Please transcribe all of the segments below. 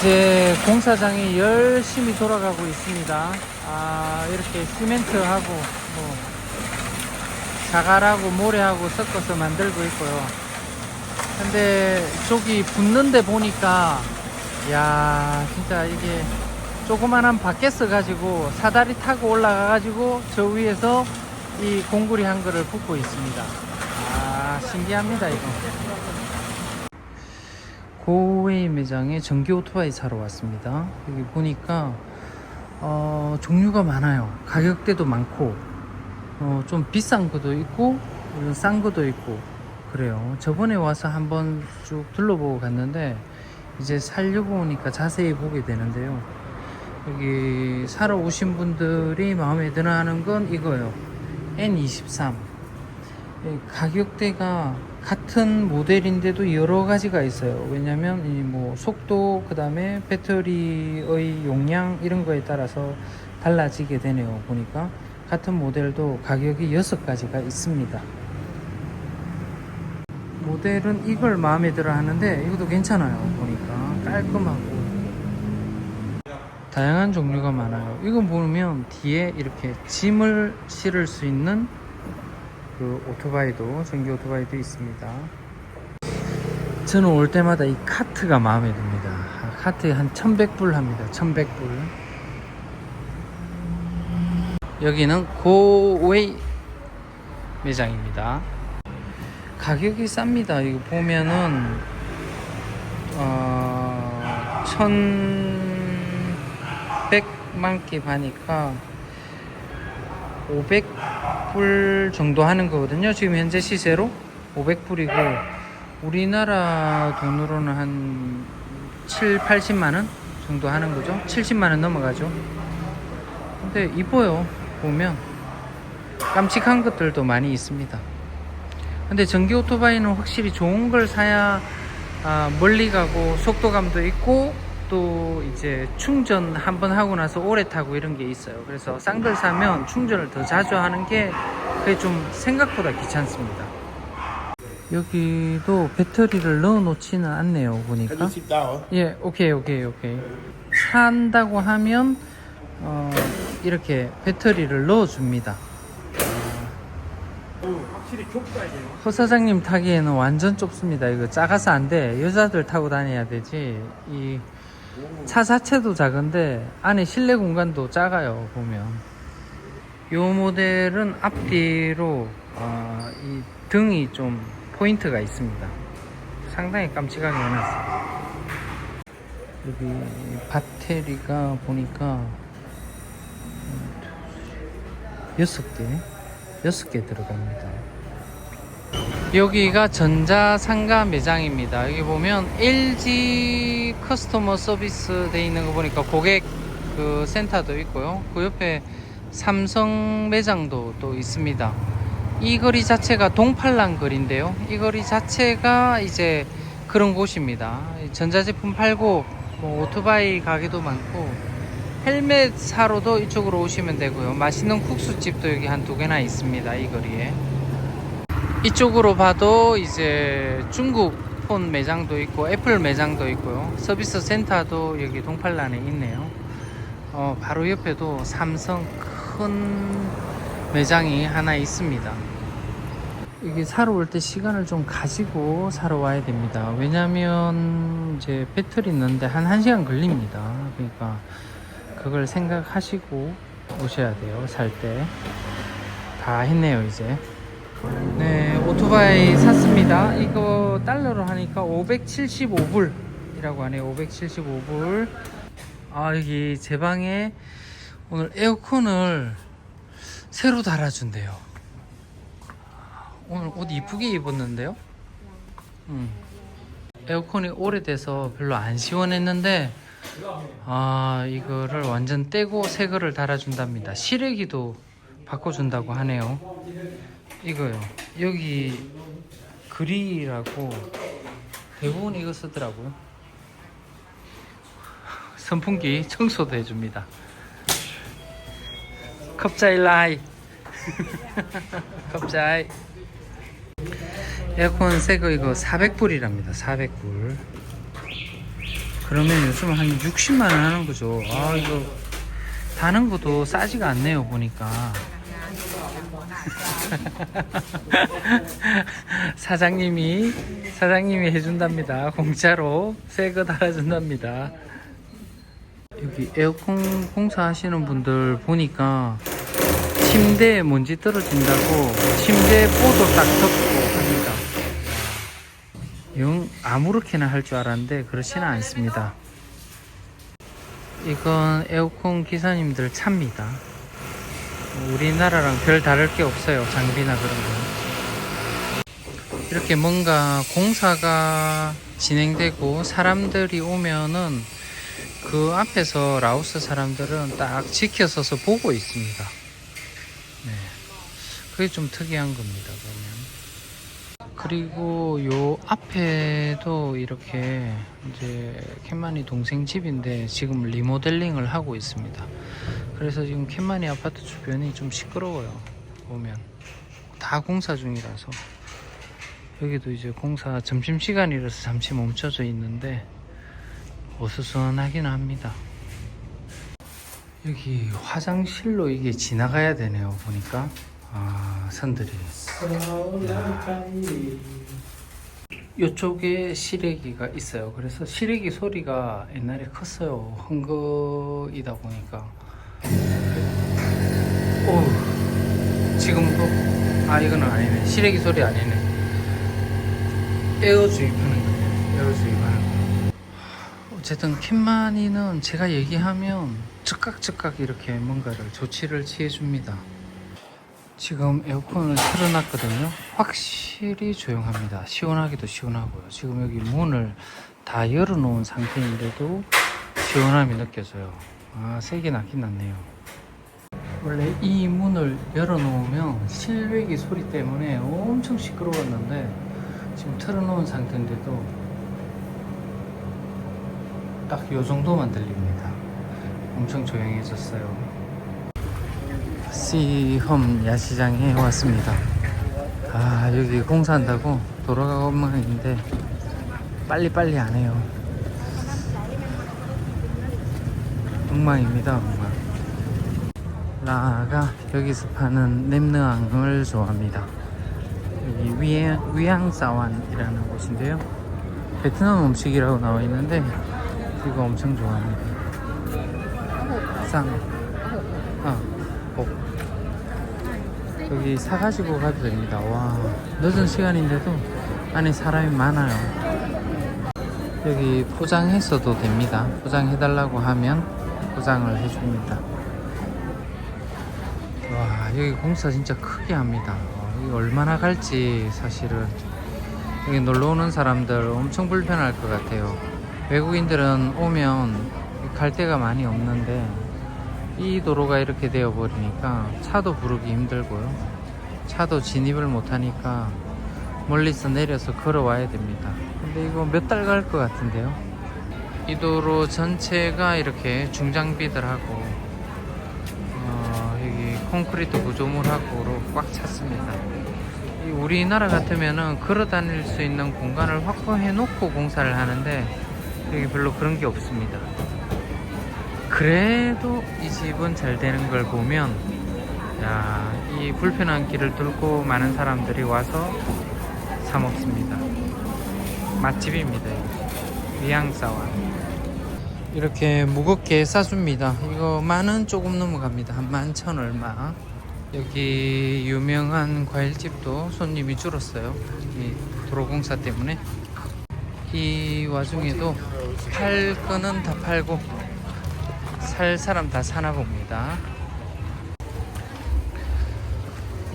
이제 공사장이 열심히 돌아가고 있습니다. 아, 이렇게 시멘트하고, 뭐, 자갈하고 모래하고 섞어서 만들고 있고요. 근데 저기 붙는데 보니까, 야 진짜 이게 조그만한 바켓을 가지고 사다리 타고 올라가 가지고 저 위에서 이 공구리 한 거를 붓고 있습니다. 아, 신기합니다, 이거. 고웨이 매장에 전기 오토바이 사러 왔습니다. 여기 보니까 어, 종류가 많아요. 가격대도 많고 어, 좀 비싼 것도 있고 싼 것도 있고 그래요. 저번에 와서 한번 쭉 둘러보고 갔는데 이제 살려고 오니까 자세히 보게 되는데요. 여기 사러 오신 분들이 마음에 들어 하는 건 이거예요. N23. 이 가격대가 같은 모델인데도 여러 가지가 있어요. 왜냐면 이 뭐 속도 그다음에 배터리의 용량 이런 거에 따라서 달라지게 되네요. 보니까 같은 모델도 가격이 여섯 가지가 있습니다. 모델은 이걸 마음에 들어 하는데 이것도 괜찮아요. 보니까 깔끔하고 다양한 종류가 많아요. 이거 보면 뒤에 이렇게 짐을 실을 수 있는 그 오토바이도 전기 오토바이도 있습니다. 저는 올 때마다 이 카트가 마음에 듭니다. 아, 카트 한 1100불 합니다. 1100불. 여기는 고웨이 매장입니다. 가격이 쌉니다. 이거 보면은 어, 1100만 개 바니까 500 불 정도 하는 거거든요. 지금 현재 시세로 500불이고 우리나라 돈으로는 한 7, 80만 원 정도 하는 거죠. 70만 원 넘어가죠. 근데 이뻐요. 보면 깜찍한 것들도 많이 있습니다. 근데 전기 오토바이는 확실히 좋은 걸 사야 아, 멀리 가고 속도감도 있고 또 이제 충전 한번 하고 나서 오래 타고 이런 게 있어요. 그래서 싼걸 사면 충전을 더 자주 하는 게 그게 좀 생각보다 귀찮습니다. 여기도 배터리를 넣어 놓지는 않네요. 보니까. 예, 오케이, 오케이, 오케이. 산다고 하면 어, 이렇게 배터리를 넣어 줍니다. 확실히 좁다이네요. 허 사장님 타기에는 완전 좁습니다. 이거 작아서 안 돼. 여자들 타고 다녀야 되지. 이 차 자체도 작은데 안에 실내 공간도 작아요. 보면. 요 모델은 앞뒤로 어, 이 등이 좀 포인트가 있습니다. 상당히 깜찍하게 해놨어요. 여기 배터리가 보니까 여섯 개, 여섯 개 들어갑니다. 여기가 전자상가 매장입니다. 여기 보면 LG 커스터머 서비스 돼 있는 거 보니까 고객 그 센터도 있고요. 그 옆에 삼성 매장도 또 있습니다. 이 거리 자체가 동팔랑 거리인데요. 이 거리 자체가 이제 그런 곳입니다. 전자제품 팔고 뭐 오토바이 가게도 많고 헬멧 사러도 이쪽으로 오시면 되고요. 맛있는 국수집도 여기 한 두 개나 있습니다. 이 거리에. 이쪽으로 봐도 이제 중국 폰 매장도 있고 애플 매장도 있고요. 서비스 센터도 여기 동팔란에 있네요. 어, 바로 옆에도 삼성 큰 매장이 하나 있습니다. 이게 사러 올 때 시간을 좀 가지고 사러 와야 됩니다. 왜냐면 이제 배터리 넣는데 한 1시간 걸립니다. 그러니까 그걸 생각하시고 오셔야 돼요. 살 때. 다 했네요, 이제. 네, 오토바이 샀습니다. 이거 달러로 하니까 575불 이라고 하네요. 575불. 아, 여기 제 방에 오늘 에어컨을 새로 달아준대요. 오늘 옷 이쁘게 입었는데요? 음. 에어컨이 오래돼서 별로 안 시원했는데, 아, 이거를 완전 떼고 새 거를 달아준답니다. 실외기도 바꿔준다고 하네요. 이거요. 여기 그리라고 대부분 이거 쓰더라고요. 선풍기 청소도 해줍니다. 컵자일 라이. 컵자이. 에어컨 새거 이거 400불이랍니다. 400불. 그러면 요즘 한 60만 원 하는 거죠. 아 이거 다는 것도 싸지가 않네요 보니까. 사장님이 사장님이 해준답니다. 공짜로 새 거 달아준답니다. 여기 에어컨 공사하시는 분들 보니까 침대에 먼지 떨어진다고 침대 보도 딱 덮고 합니다. 영 아무렇게나 할 줄 알았는데 그렇지는 않습니다. 이건 에어컨 기사님들 차입니다. 우리나라랑 별 다를 게 없어요. 장비나 그런 거. 이렇게 뭔가 공사가 진행되고 사람들이 오면은 그 앞에서 라오스 사람들은 딱 지켜서서 보고 있습니다. 네. 그게 좀 특이한 겁니다, 보면. 그리고 요 앞에도 이렇게 이제 캔만이 동생 집인데 지금 리모델링을 하고 있습니다. 그래서 지금 캔만이 아파트 주변이 좀 시끄러워요. 보면. 다 공사 중이라서. 여기도 이제 공사 점심시간이라서 잠시 멈춰져 있는데 어수선하긴 합니다. 여기 화장실로 이게 지나가야 되네요. 보니까 아 선들이 이쪽에 시래기가 있어요. 그래서 시래기 소리가 옛날에 컸어요. 헝거이다 보니까 오 지금도 아 이거는 아니네. 시래기 소리 아니네. 에어 주입하는 거예요. 에어 주입하는 거. 어쨌든 캔마니는 제가 얘기하면 즉각 즉각 이렇게 뭔가를 조치를 취해 줍니다. 지금 에어컨을 틀어놨거든요. 확실히 조용합니다. 시원하기도 시원하고요. 지금 여기 문을 다 열어놓은 상태인데도 시원함이 느껴져요. 아, 세게 나긴 났네요. 원래 이 문을 열어놓으면 실외기 소리 때문에 엄청 시끄러웠는데 지금 틀어놓은 상태인데도 딱 요 정도만 들립니다. 엄청 조용해졌어요. 시험 야시장에 왔습니다. 아 여기 공사한다고 돌아가고 엉망인데 빨리빨리 안 해요. 엉망입니다 엉망. 라가 여기서 파는 냄느앙을 좋아합니다. 여기 위양, 위양사완이라는 곳인데요. 베트남 음식이라고 나와 있는데 이거 엄청 좋아합니다. 쌍. 아, 복. 여기 사가지고 가도 됩니다. 와, 늦은 시간인데도 안에 사람이 많아요. 여기 포장했어도 됩니다. 포장해달라고 하면 포장을 해줍니다. 와, 여기 공사 진짜 크게 합니다. 와, 여기 얼마나 갈지 사실은 여기 놀러 오는 사람들 엄청 불편할 것 같아요. 외국인들은 오면 갈 데가 많이 없는데 이 도로가 이렇게 되어 버리니까 차도 부르기 힘들고요. 차도 진입을 못 하니까 멀리서 내려서 걸어와야 됩니다. 근데 이거 몇 달 갈 것 같은데요. 이 도로 전체가 이렇게 중장비들하고 어, 여기 콘크리트 구조물하고로 꽉 찼습니다. 이 우리나라 같으면은 걸어 다닐 수 있는 공간을 확보해 놓고 공사를 하는데 여기 별로 그런 게 없습니다. 그래도 이 집은 잘 되는 걸 보면 야, 이 불편한 길을 뚫고 많은 사람들이 와서 사 먹습니다. 맛집입니다. 위양사와 이렇게 무겁게 싸줍니다. 이거 만원 조금 넘어갑니다. 한 만천 얼마. 여기 유명한 과일집도 손님이 줄었어요. 이 도로공사 때문에. 이 와중에도 팔 거는 다 팔고 살 사람 다 사나 봅니다.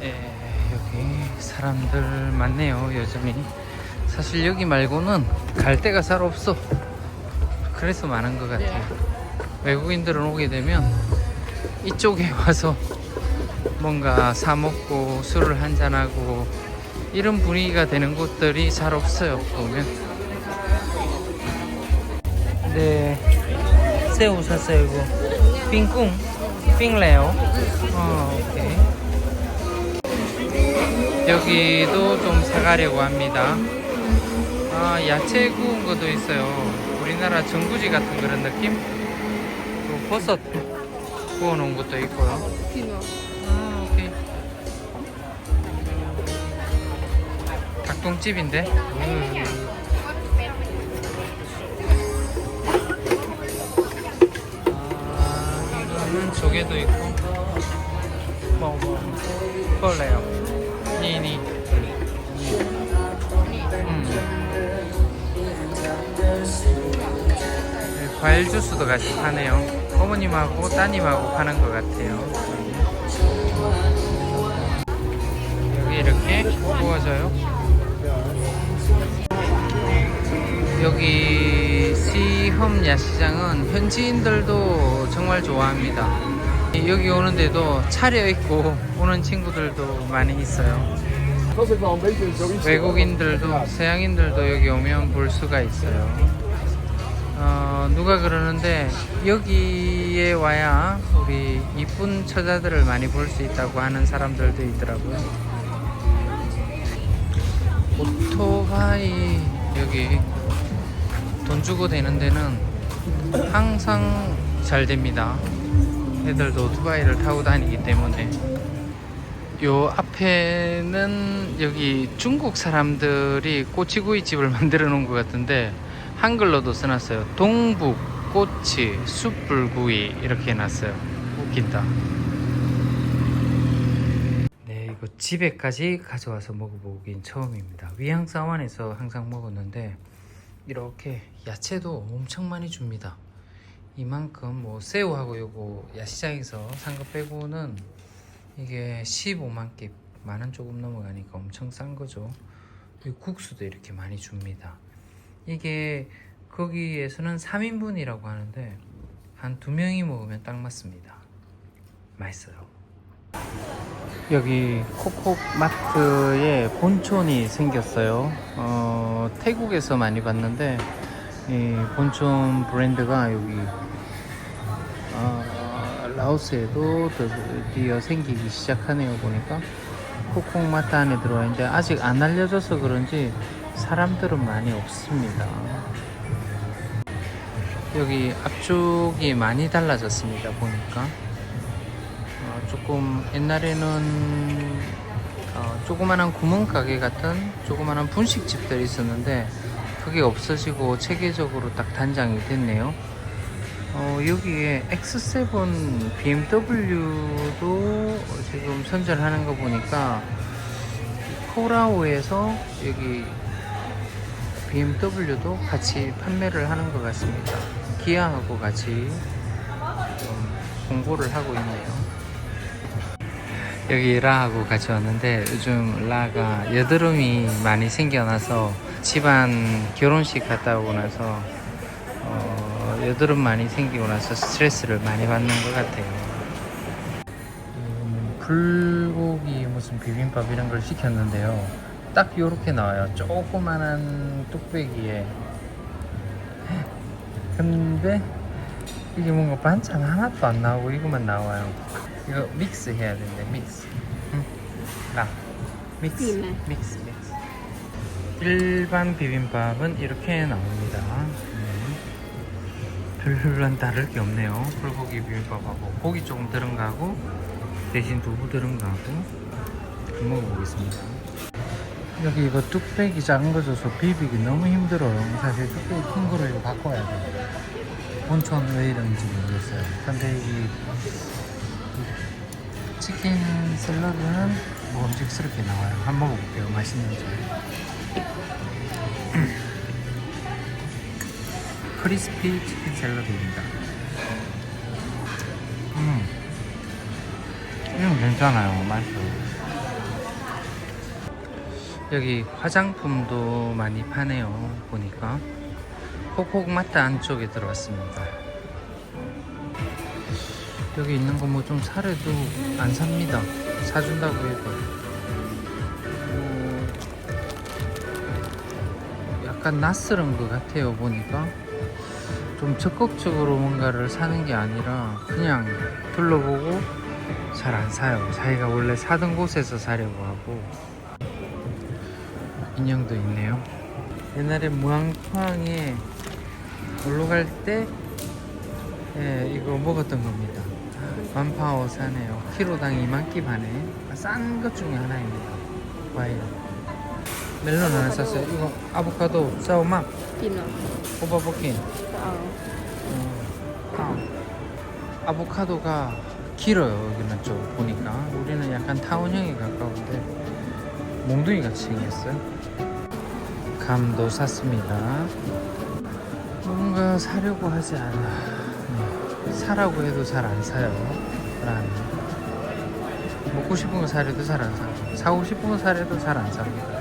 네, 여기 사람들 많네요, 여전히. 사실 여기 말고는 갈 데가 잘 없어. 그래서 많은 것 같아요. 외국인들은 오게 되면 이쪽에 와서 뭔가 사 먹고 술을 한잔 하고 이런 분위기가 되는 곳들이 잘 없어요. 보면. 네. 새우 샀어요, 이거. 빙꿍. 빙레오. 어, 오케이. 여기도 좀 사가려고 합니다. 아, 야채 구운 것도 있어요. 우리나라 전구지 같은 그런 느낌? 또 버섯 구워 놓은 것도 있고요. 아, 오케이. 닭똥집인데? 음. 아, 이거는 조개도 있고. 뭐, 뭐. 꼴래요. 니니. 음. 네, 과일 주스도 같이 파네요. 어머님하고 따님하고 파는 것 같아요. 여기 이렇게 구워져요. 여기 시험 야시장은 현지인들도 정말 좋아합니다. 여기 오는데도 차려 입고 오는 친구들도 많이 있어요. 외국인들도 서양인들도 여기 오면 볼 수가 있어요. 어, 누가 그러는데 여기에 와야 우리 이쁜 처자들을 많이 볼 수 있다고 하는 사람들도 있더라고요. 오토바이 여기 돈 주고 되는 데는 항상 잘 됩니다. 애들도 오토바이를 타고 다니기 때문에 요 앞에는 여기 중국 사람들이 꼬치구이 집을 만들어 놓은 것 같은데 한글로도 써놨어요. 동북 꼬치 숯불구이 이렇게 해놨어요. 웃긴다. 네, 이거 집에까지 가져와서 먹어보긴 처음입니다. 위양사원에서 항상 먹었는데 이렇게 야채도 엄청 많이 줍니다. 이만큼 뭐 새우하고 요거 야시장에서 산 거 빼고는 이게 15만 개, 만원 조금 넘어가니까 엄청 싼 거죠. 이 국수도 이렇게 많이 줍니다. 이게 거기에서는 3인분이라고 하는데 한 두 명이 먹으면 딱 맞습니다. 맛있어요. 여기 코코마트에 본촌이 생겼어요. 어, 태국에서 많이 봤는데 이 본촌 브랜드가 여기 어, 라오스에도 드디어 생기기 시작하네요 보니까 코코마트 안에 들어와 있는데 아직 안 알려져서 그런지 사람들은 많이 없습니다. 여기 앞쪽이 많이 달라졌습니다 보니까 어, 조금 옛날에는 어, 조그만한 구멍가게 같은 조그만한 분식집들이 있었는데 그게 없어지고 체계적으로 딱 단장이 됐네요. 어, 여기에 X7 BMW도 지금 선전하는 거 보니까 코라오에서 여기 BMW도 같이 판매를 하는 것 같습니다. 기아하고 같이 좀 공고를 하고 있네요. 여기 라하고 같이 왔는데 요즘 라가 여드름이 많이 생겨나서 집안 결혼식 갔다 오고 나서 어, 여드름 많이 생기고 나서 스트레스를 많이 받는 것 같아요. 음, 불고기 무슨 비빔밥 이런 걸 시켰는데요. 딱 요렇게 나와요. 조그만한 뚝배기에. 근데 이게 뭔가 반찬 하나도 안 나오고 이것만 나와요. 이거 믹스 해야 된대. 믹스. 응. 나. 믹스. 네. 믹스. 믹스. 일반 비빔밥은 이렇게 나옵니다. 음. 별반 다를 게 없네요. 불고기 비빔밥하고 고기 조금 들은 거하고 대신 두부 들은 거하고 한번 먹어보겠습니다. 여기 이거 뚝배기 작은 거 줘서 비비기 너무 힘들어요. 사실 뚝배기 큰 거로 이거 바꿔야 돼요. 본촌 왜 이런지 모르겠어요. 근데 이 치킨 샐러드는 먹음직스럽게 나와요. 한번 먹어볼게요. 맛있는지. 크리스피 치킨 샐러드입니다. 음. 이건 괜찮아요. 맛있어요. 여기 화장품도 많이 파네요. 보니까. 콕콕마트 안쪽에 들어왔습니다. 여기 있는 거 뭐 좀 사래도 안 삽니다. 사준다고 해도. 어, 약간 낯설은 것 같아요. 보니까. 좀 적극적으로 뭔가를 사는 게 아니라 그냥 둘러보고 잘 안 사요. 자기가 원래 사던 곳에서 사려고 하고. 인형도 있네요. 옛날에 무항팡에 올라갈 때 예, 이거 먹었던 겁니다. 완파오 사네요. 키로당 2만 끼 반에 싼 것 중에 하나입니다. 과일. 멜론 하나 샀어요. 이거 아보카도 사오마 피노 호바버킨. 어. 아보카도가 길어요 여기는 좀 보니까 우리는 약간 타운형에 가까운데 몽둥이 같이 생겼어요. 감도 샀습니다. 뭔가 사려고 하지 않아. 네, 사라고 해도 잘 안 사요. 라는. 먹고 싶은 거 사려도 잘 안 사고 사고 싶은 거 사려도 잘 안 삽니다.